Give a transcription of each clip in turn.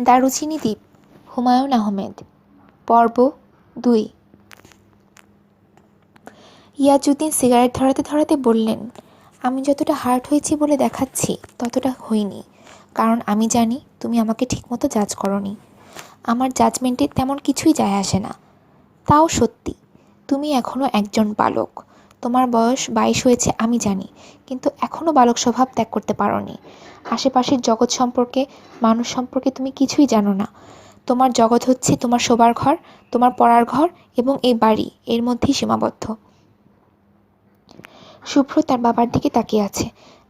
দারুচিনি দ্বীপ, হুমায়ুন আহমেদ। পর্ব দুই। ইয়াজুদ্দিন সিগারেট ধরাতে ধরাতে বললেন, আমি যতটা হার্ট হয়েছি বলে দেখাচ্ছি, ততটা হইনি। কারণ আমি জানি তুমি আমাকে ঠিকমতো জাজ করনি। আমার জাজমেন্টে তেমন কিছুই যায় আসে না। তাও সত্যি, তুমি এখনও একজন বালক তোমার বয়স বাইশ হয়েছে, আমি জানি। কিন্তু এখনও বালক স্বভাব ত্যাগ করতে পারোনি। আশেপাশের জগৎ সম্পর্কে, মানুষ সম্পর্কে তুমি কিছুই জানো না। তোমার জগৎ হচ্ছে তোমার শোবার ঘর, তোমার পড়ার ঘর এবং এই বাড়ি, এর মধ্যেই সীমাবদ্ধ। শুভ্র তার বাবার দিকে তাকিয়ে আছে।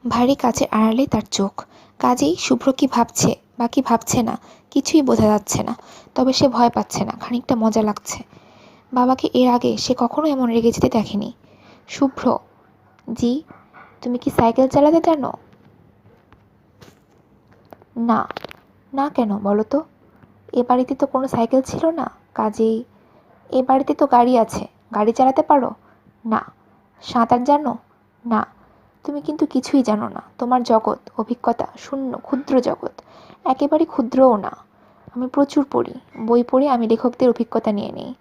ভারী কাচের আড়ালে তার চোখ। কাজেই শুভ্র কি ভাবছে বা কি ভাবছে না, কিছুই বোঝা যাচ্ছে না। তবে সে ভয় পাচ্ছে না, খানিকটা মজা লাগছে। বাবাকে এর আগে সে কখনো এমন রেগে যেতে দেখেনি। শুভ্র। জি, তুমি কি সাইকেল চালাতে জানো? না। না কেন বলো তো? এ বাড়িতে তো কোনো সাইকেল ছিল না, কাজেই এ বাড়িতে তো গাড়ি আছে। গাড়ি চালাতে পারো? না। সাঁতার জানো? না। তুমি কিন্তু কিছুই জানো না। তোমার জগৎ, অভিজ্ঞতা, শূন্য, ক্ষুদ্র জগৎ। একেবারে ক্ষুদ্রও না। আমি প্রচুর পড়ি। বই পড়ে আমি লেখকদের অভিজ্ঞতা নিয়ে নিই।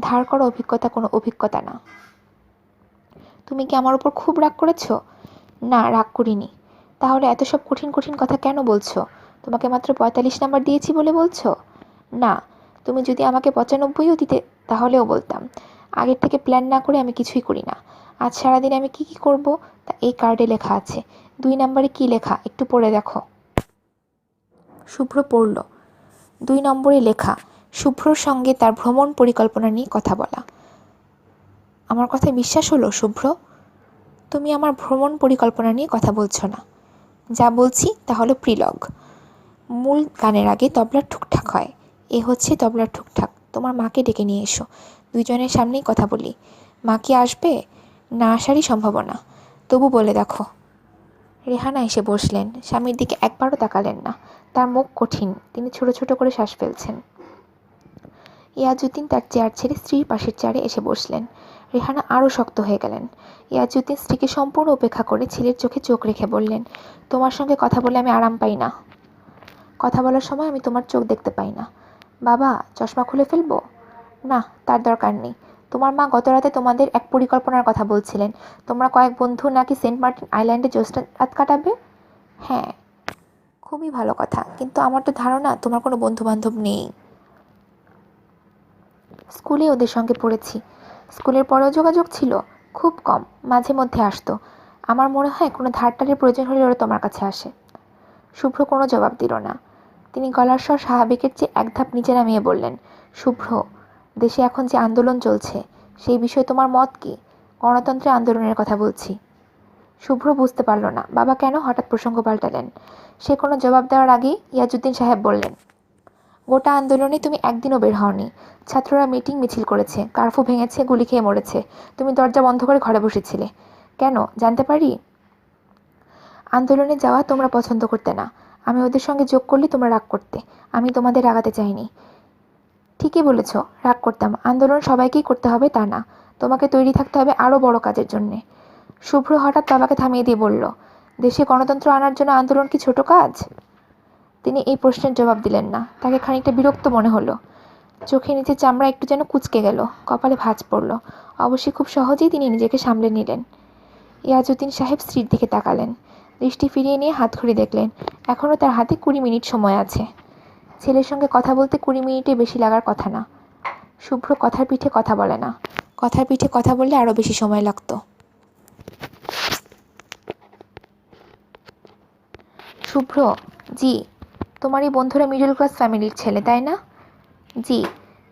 ধার করা অভিজ্ঞতা কোনো অভিজ্ঞতা না। তুমি কি আমার উপর খুব রাগ করেছ? না, রাগ করিনি। তাহলে এত সব কঠিন কঠিন কথা কেন বলছো? তোমাকে মাত্র পঁয়তাল্লিশ নাম্বার দিয়েছি বলে বলছো? না, তুমি যদি আমাকে পঁচানব্বইও দিতে, তাহলেও বলতাম। আগের থেকে প্ল্যান না করে আমি কিছুই করি না। আজ সারাদিন আমি কি কি করব? তা এই কার্ডে লেখা আছে। দুই নম্বরে কি লেখা? একটু পড়ে দেখো। শুভ্র পড়ল। দুই নম্বরে লেখা, শুভ্রর সঙ্গে তার ভ্রমণ পরিকল্পনা নিয়ে কথা বলা। আমার কথায় বিশ্বাস হলো, শুভ্র? তুমি আমার ভ্রমণ পরিকল্পনা নিয়ে কথা বলছো না। যা বলছি তা হলো প্রিলগ। মূল গানের আগে তবলার ঠুকঠাক হয়। এ হচ্ছে তবলার ঠুকঠাক। তোমার মাকে ডেকে নিয়ে এসো। দুইজনের সামনেই কথা বলি। মা কি আসবে? না আসারই সম্ভাবনা। তবু বলে দেখো। রেহানা এসে বসলেন। স্বামীর দিকে একবারও তাকালেন না। তার মুখ কঠিন। তিনি ছোট ছোট করে শ্বাস ফেলছেন। ইয়াজুদ্দিন তার চেয়ার ছেড়ে স্ত্রীর পাশের চেয়ারে এসে বসলেন। রেহানা আরও শক্ত হয়ে গেলেন। ইয়াজুদ্দিন স্ত্রীকে সম্পূর্ণ উপেক্ষা করে ছেলের চোখে চোখ রেখে বললেন, তোমার সঙ্গে কথা বলে আমি আরাম পাই না। কথা বলার সময় আমি তোমার চোখ দেখতে পাই না। বাবা, চশমা খুলে ফেলব? না, তার দরকার নেই। তোমার মা গত রাতে তোমাদের এক পরিকল্পনার কথা বলছিলেন। তোমরা কয়েক বন্ধু নাকি সেন্ট মার্টিন আইল্যান্ডে জ্যোৎস্না রাত কাটাবে? হ্যাঁ খুবই ভালো কথা। কিন্তু আমার তো ধারণা তোমার কোনো বন্ধু বান্ধব নেই। স্কুলে ওদের সঙ্গে পড়েছি। স্কুলের পরেও যোগাযোগ ছিল, খুব কম, মাঝে মধ্যে আসতো। আমার মনে হয় কোনো ধারটারের প্রয়োজন হলে ওরা তোমার কাছে আসে। শুভ্র কোনো জবাব দিল না। তিনি গলার স্বর স্বাভাবিকের চেয়ে এক ধাপ নিচে নামিয়ে বললেন, শুভ্র, দেশে এখন যে আন্দোলন চলছে, সেই বিষয়ে তোমার মত কি? গণতন্ত্রের আন্দোলনের কথা বলছি। শুভ্র বুঝতে পারল না, বাবা কেন হঠাৎ প্রসঙ্গ পাল্টালেন? সে কোনো জবাব দেওয়ার আগেই ইয়াজুদ্দিন সাহেব বললেন গোটা আন্দোলনে তুমি একদিনও বের হওনি। ছাত্ররা মিটিং মিছিল করেছে, কার্ফু ভেঙেছে, গুলি খেয়ে মরেছে। তুমি দরজা বন্ধ করে ঘরে বসেছিলে। কেন, জানতে পারি? আন্দোলনে যাওয়া তোমরা পছন্দ করতে না। আমি ওদের সঙ্গে যোগ করলে তোমরা রাগ করতে। আমি তোমাদের রাগাতে চাইনি। ঠিকই বলেছ, রাগ করতাম। আন্দোলন সবাইকেই করতে হবে তা না। তোমাকে তৈরি থাকতে হবে আরও বড় কাজের জন্যে। শুভ্র হঠাৎ বাবাকে থামিয়ে দিয়ে বলল, দেশে গণতন্ত্র আনার জন্য আন্দোলন কি ছোট কাজ? তিনি এই প্রশ্নের জবাব দিলেন না। তাকে খানিকটা বিরক্ত মনে হলো। চোখে নিচে চামড়া একটু যেন কুচকে গেল, কপালে ভাঁজ পড়ল। অবশ্যই খুব সহজেই তিনি নিজেকে সামলে নিলেন। ইয়াজুদ্দিন সাহেব স্ত্রীর দিকে তাকালেন। দৃষ্টি ফিরিয়ে নিয়ে হাত ঘড়ি দেখলেন। এখনও তার হাতে কুড়ি মিনিট সময় আছে। ছেলের সঙ্গে কথা বলতে কুড়ি মিনিটে বেশি লাগার কথা না। শুভ্র কথার পিঠে কথা বলে না। কথার পিঠে কথা বললে আরও বেশি সময় লাগতো। শুভ্র, জি তোমার এই বন্ধুরা মিডল ক্লাস ফ্যামিলির ছেলে, তাই না? জি,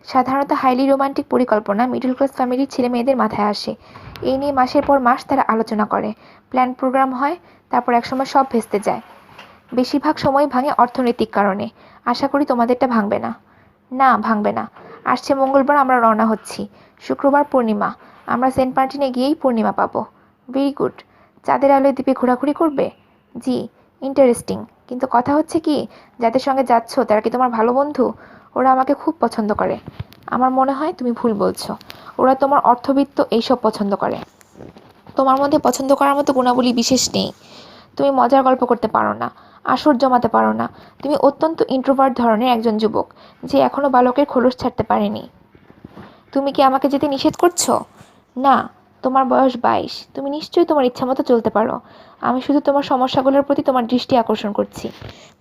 সাধারণত হাইলি রোমান্টিক পরিকল্পনা মিডল ক্লাস ফ্যামিলির ছেলে মেয়েদের মাথায় আসে। এই নিয়ে মাসের পর মাস তারা আলোচনা করে। প্ল্যান প্রোগ্রাম হয়, তারপর একসময় সব ভেস্তে যায়। বেশিরভাগ সময় ভাঙে অর্থনৈতিক কারণে। আশা করি তোমাদেরটা ভাঙবে না। না, ভাঙবে না। আসছে মঙ্গলবার আমরা রওনা হচ্ছি। শুক্রবার পূর্ণিমা। আমরা সেন্ট মার্টিনে গিয়েই পূর্ণিমা পাবো। ভেরি গুড চাঁদের আলোয় দ্বীপে ঘোরাঘুরি করবে? জি ইন্টারেস্টিং কিন্তু কথা হচ্ছে কি, যাদের সঙ্গে যাচ্ছ, তারা কি তোমার ভালো বন্ধু? ওরা আমাকে খুব পছন্দ করে। আমার মনে হয় তুমি ভুল বলছো। ওরা তোমার অর্থবিত্ত এইসব পছন্দ করে। তোমার মধ্যে পছন্দ করার মতো গুণাবলী বিশেষ নেই। তুমি মজার গল্প করতে পারো না, আসর জমাতে পারো না। তুমি অত্যন্ত ইন্ট্রোভার্ট ধরনের একজন যুবক, যে এখনও বালকের খোলস ছাড়তে পারেনি। তুমি কি আমাকে যেতে নিষেধ করছ? না তোমার বয়স বাইশ। তুমি নিশ্চয়ই তোমার ইচ্ছা মতো চলতে পারো। আমি শুধু তোমার সমস্যাগুলোর প্রতি তোমার দৃষ্টি আকর্ষণ করছি।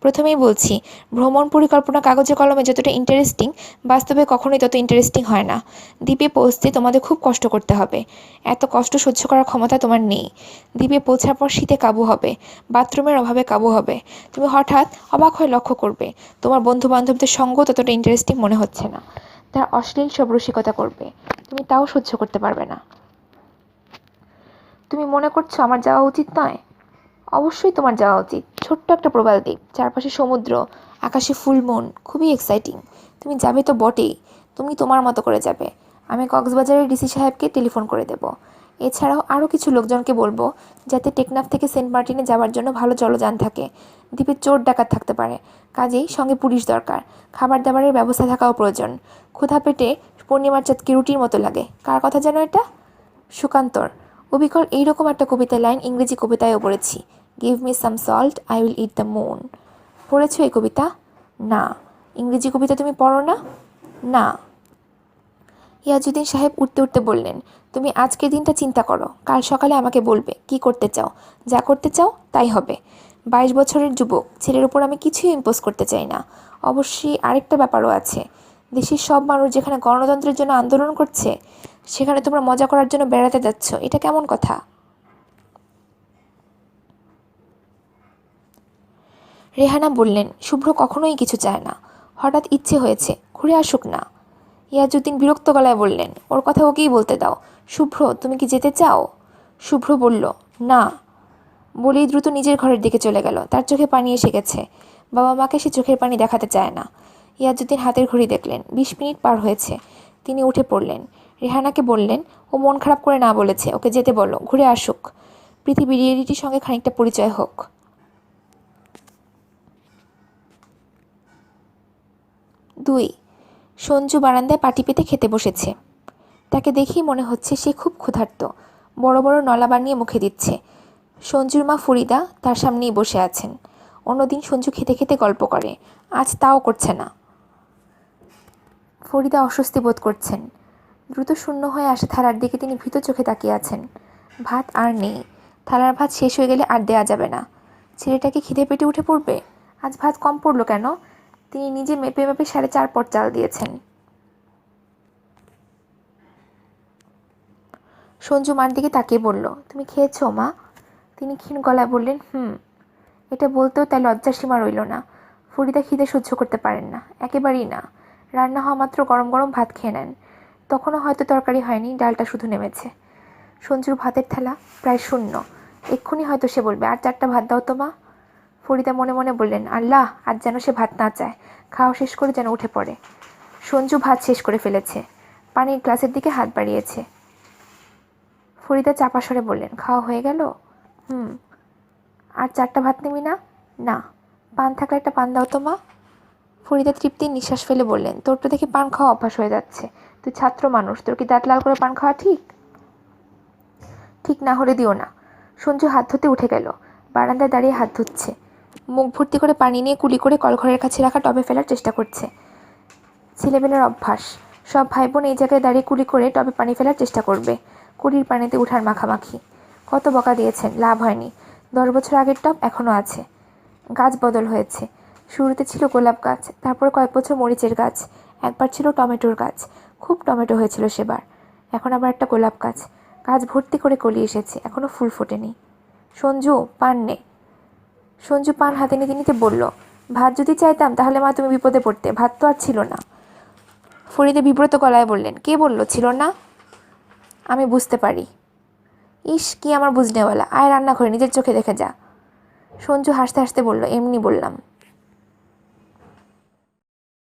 প্রথমেই বলছি, ভ্রমণ পরিকল্পনা কাগজে কলমে যতটা ইন্টারেস্টিং বাস্তবে কখনোই তত ইন্টারেস্টিং হয় না। দ্বীপে পৌঁছতে তোমাদের খুব কষ্ট করতে হবে। এত কষ্ট সহ্য করার ক্ষমতা তোমার নেই। দ্বীপে পৌঁছার পর শীতে কাবু হবে, বাথরুমের অভাবে কাবু হবে। তুমি হঠাৎ অবাক হয়ে লক্ষ্য করবে, তোমার বন্ধু বান্ধবদের সঙ্গ ততটা ইন্টারেস্টিং মনে হচ্ছে না। তারা অশ্লীল সব রসিকতা করবে। তুমি তাও সহ্য করতে পারবে না। তুমি মনে করছ আমার যাওয়া উচিত নয়? অবশ্যই তোমার যাওয়া উচিত। ছোট্ট একটা প্রবাল দ্বীপ, চারপাশে সমুদ্র, আকাশে ফুল মুন, খুবই এক্সাইটিং তুমি যাবে তো বটেই, তুমি তোমার মতো করে যাবে। আমি কক্সবাজারের ডিসি সাহেবকে টেলিফোন করে দেব। এছাড়াও আরও কিছু লোকজনকে বলব, যাতে টেকনাফ থেকে সেন্ট মার্টিনে যাওয়ার জন্য ভালো জলযান থাকে। দ্বীপে চোর ডাকাত থাকতে পারে, কাজেই সঙ্গে পুলিশ দরকার। খাবার দাবারের ব্যবস্থা থাকাও প্রয়োজন। ক্ষুধা পেটে পূর্ণিমার চাঁদকে রুটির মতো লাগে। কার কথা যেন এটা? সুকান্তর। অবিকল এইরকম একটা কবিতা লাইন ইংরেজি কবিতায়ও পড়েছি। Give me some salt I will eat the moon পড়েছো এই কবিতা? না। ইংরেজি কবিতা তুমি পড়ো না? না। ইয়াজুদ্দিন সাহেব উঠতে উঠতে বললেন, তুমি আজকের দিনটা চিন্তা করো। কাল সকালে আমাকে বলবে, কি করতে চাও? যা করতে চাও, তাই হবে। বাইশ বছরের যুবক, ছেলের উপর আমি কিছুই ইম্পোজ করতে চাই না। অবশ্যই আরেকটা ব্যাপারও আছে। দেশের সব মানুষ যেখানে গণতন্ত্রের জন্য আন্দোলন করছে সেখানে তোমরা মজা করার জন্য বেড়াতে যাচ্ছ। এটা কেমন কথা? রেহানা বললেন, শুভ্র কখনোই কিছু চায় না। হঠাৎ ইচ্ছে হয়েছে, ঘুরে আসুক না। ইয়াজুদ্দিন বিরক্ত গলায় বললেন, ওর কথা ওকেই বলতে দাও। শুভ্র, তুমি কি যেতে চাও? শুভ্র বলল, না। বলেই দ্রুত নিজের ঘরের দিকে চলে গেল। তার চোখে পানি এসে গেছে। বাবা মাকে সে চোখের পানি দেখাতে চায় না। ইয়াজুদ্দিন হাতের ঘড়ি দেখলেন, বিশ মিনিট পার হয়েছে। তিনি উঠে পড়লেন। রেহানাকে বললেন, ও মন খারাপ করে না বলেছে, ওকে যেতে বলো, ঘুরে আসুক। পৃথিবী রিয়েলিটির সঙ্গে খানিকটা পরিচয় হোক। দুই, সঞ্জু বারান্দায় পাটি পেতে খেতে বসেছে। তাকে দেখেই মনে হচ্ছে সে খুব ক্ষুধার্ত। বড় বড় নলা বানিয়ে মুখে দিচ্ছে। সঞ্জুর মা ফরিদা তার সামনেই বসে আছেন। অন্যদিন সঞ্জু খেতে খেতে গল্প করে। আজ তাও করছে না। ফরিদা অস্বস্তি বোধ করছেন। দ্রুত শূন্য হয়ে আসা থালার দিকে তিনি ভীত চোখে তাকিয়ে আছেন। ভাত আর নেই। থালার ভাত শেষ হয়ে গেলে আর দেয়া যাবে না। ছেলেটাকে খিদে পেটে উঠে পড়বে? আজ ভাত কম পড়ল কেন? তিনি নিজে মেপে মেপে সাড়ে চার পট চাল দিয়েছেন। সঞ্জু মার দিকে তাকিয়ে বলল, তুমি খেয়েছো মা? তিনি ক্ষীণ গলায় বললেন, হুম। এটা বলতেও তাই লজ্জার সীমা রইল না। ফরিদা খিদে সহ্য করতে পারেন না। একেবারেই না। রান্না হওয়া মাত্র গরম গরম ভাত খেয়ে নেন। তখনও হয়তো তরকারি হয়নি, ডালটা শুধু নেমেছে। সঞ্জুর ভাতের থালা প্রায় শূন্য। এক্ষুনি হয়তো সে বলবে, আর চারটা ভাত দাও তো মা। ফরিদা মনে মনে বললেন, আল্লাহ, আজ যেন সে ভাত না চায়। খাওয়া শেষ করে যেন উঠে পড়ে। সঞ্জু ভাত শেষ করে ফেলেছে। পানির গ্লাসের দিকে হাত বাড়িয়েছে। ফরিদা চাপা সরে বললেন, খাওয়া হয়ে গেল? হুম। আর চারটা ভাত নিবি না? না। পান থাকলে একটা পান দাও তো মা। ফরিদা তৃপ্তির নিঃশ্বাস ফেলে বললেন, তোর তো দেখি পান খাওয়া অভ্যাস হয়ে যাচ্ছে। তুই ছাত্র মানুষ, তোর কি দাঁত লাল করে পান খাওয়া ঠিক? ঠিক না হলে দিও না। সঞ্জু হাত ধুতে উঠে গেল। বারান্দায় দাঁড়িয়ে হাত ধুচ্ছে। মুখ ভর্তি করে পানি নিয়ে কুলি করে কলঘরের কাছে রাখা টবে ফেলার চেষ্টা করছে। ছেলেবেলার অভ্যাস। সব ভাই বোন এই জায়গায় দাঁড়িয়ে কুলি করে টবে পানি ফেলার চেষ্টা করবে। কুলির পানিতে উঠার মাখামাখি। কত বকা দিয়েছেন, লাভ হয়নি। দশ বছর আগের টব এখনও আছে। গাছ বদল হয়েছে। শুরুতে ছিল গোলাপ গাছ, তারপর কয়েক বছর মরিচের গাছ, একবার ছিল টমেটোর গাছ। খুব টমেটো হয়েছিল সেবার। এখন আবার একটা গোলাপ গাছ। গাছ ভর্তি করে কলি এসেছে। এখনও ফুল ফোটেনি। সঞ্জু, পান নে। সঞ্জু পান হাতে নিতে নিতে বলল, ভাত যদি চাইতাম তাহলে মা তুমি বিপদে পড়তে। ভাত তো আর ছিল না। ফরিদে বিব্রত গলায় বললেন, কে বলল, ছিল না? আমি বুঝতে পারি। ইস, কি আমার বুঝনেওয়ালা। আয় রান্না করে নিজের চোখে দেখে যা। সঞ্জু হাসতে হাসতে বলল, এমনি বললাম।